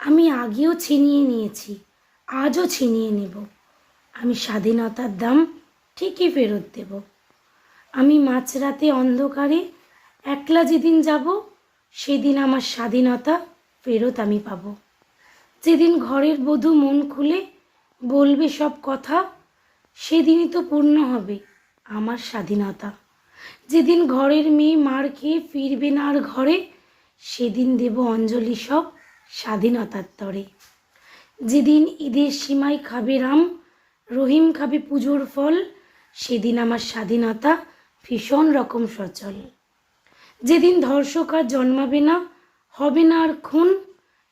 আমি আগেও ছিনিয়ে নিয়েছি, আজও ছিনিয়ে নেব। আমি স্বাধীনতার দাম ঠিকই ফেরত দেব। আমি মাঝরাতে অন্ধকারে একলা যেদিন যাব, সেদিন আমার স্বাধীনতা ফেরত আমি পাব। যেদিন ঘরের বধূ মন খুলে বলবে সব কথা, সেদিনই তো পূর্ণ হবে আমার স্বাধীনতা। যেদিন ঘরের মেয়ে মার খেয়ে ফিরবে না আর ঘরে, সেদিন দেব অঞ্জলি সব স্বাধীনতার তরে। যেদিন ঈদের সীমায় খাবে রাম, রহিম খাবে পুজোর ফল, সেদিন আমার স্বাধীনতা ভীষণ রকম সচল। যেদিন ধর্ষক আর জন্মাবে না, হবে না আর খুন,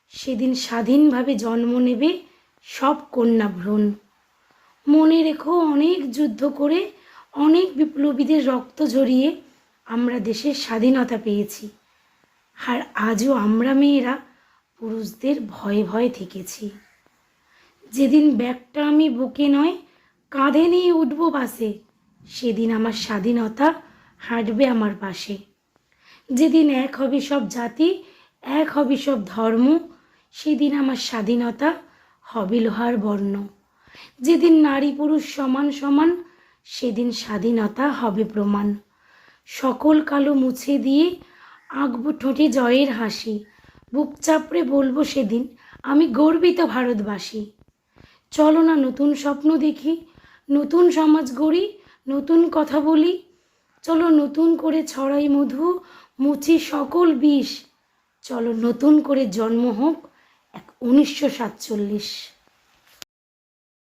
সেদিন স্বাধীনভাবে জন্ম নেবে সব কন্যা ভ্রূণ। মনে রেখো অনেক যুদ্ধ করে, অনেক বিপ্লবীদের রক্ত ঝরিয়ে আমরা দেশের স্বাধীনতা পেয়েছি। আর আজও আমরা মেয়েরা পুরুষদের ভয়ে ভয়ে থেকেছি। যেদিন ব্যাগটা আমি বুকে নয়, কাঁধে নিয়ে উঠবো বাসে, সেদিন আমার স্বাধীনতা হাঁটবে আমার পাশে। যেদিন এক হবে সব জাতি, এক হবে সব ধর্ম, সেদিন আমার স্বাধীনতা হবে লোহার বর্ণ। যেদিন নারী পুরুষ সমান সমান, সেদিন স্বাধীনতা হবে প্রমাণ। সকল কালো মুছে দিয়ে আঁকবো ঠোঁটে জয়ের হাসি বুক চাপড়ে বলব সেদিন, আমি গর্বিত ভারতবাসী। চলো না নতুন স্বপ্ন দেখি, নতুন সমাজ গড়ি, নতুন কথা বলি। চলো নতুন করে ছড়াই মধু, মুছি সকল বিষ। চলো নতুন করে জন্ম হোক এক উনিশশো সাতচল্লিশ।